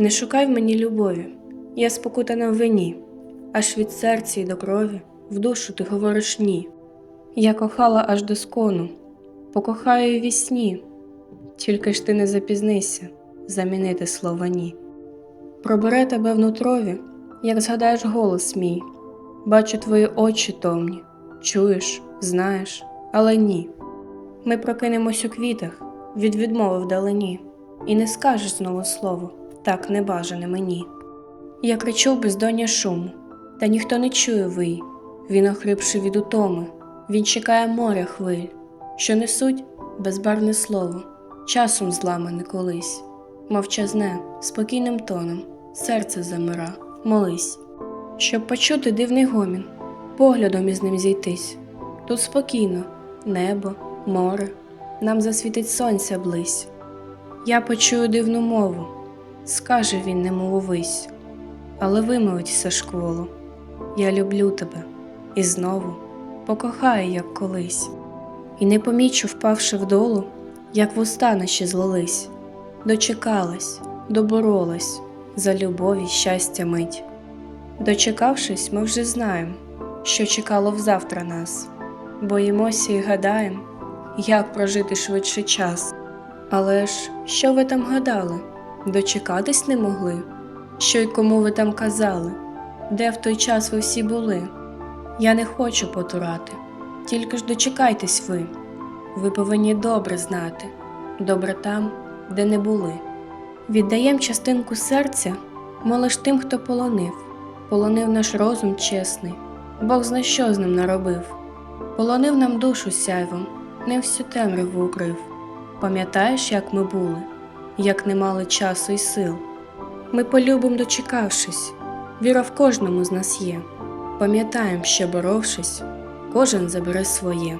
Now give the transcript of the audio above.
Не шукай в мені любові, я спокутана в вині, аж від серця й до крові в душу ти говориш ні. Я кохала аж до скону, покохаю й вісні, тільки ж ти не запізнися замінити слова ні. Пробере тебе внутрові, як згадаєш голос мій, бачу твої очі томні, чуєш, знаєш, але ні. Ми прокинемось у квітах від відмови вдалині, і не скажеш знову слово, так небажане мені. Я кричу бездоння шуму, та ніхто не чує вий. Він охрипши від утоми, він чекає моря хвиль, що несуть безбарвне слово, часом зламане колись, мовчазне, спокійним тоном, серце замира, молись, щоб почути дивний гомін, поглядом із ним зійтись. Тут спокійно, небо, море, нам засвітить сонця близь. Я почую дивну мову, скаже він, немов увись, але все школу. Я люблю тебе і знову покохаю, як колись, і не помічу, впавши вдолу, як вуста наші злились, дочекалась, доборолась за любові щастя мить. Дочекавшись, ми вже знаємо, що чекало взавтра нас, боїмося і гадаєм, як прожити швидше час. Але ж що ви там гадали? Дочекатись не могли? Що й кому ви там казали? Де в той час ви всі були? Я не хочу потурати, тільки ж дочекайтесь ви. Ви повинні добре знати, добре там, де не були. Віддаєм частинку серця, молиш тим, хто полонив, полонив наш розум чесний, Бог зна що з ним наробив, полонив нам душу сяйвом, не всю темряву укрив. Пам'ятаєш, як ми були, як не мали часу і сил. Ми полюбим дочекавшись, віра в кожному з нас є. Пам'ятаємо, що боровшись, кожен забере своє.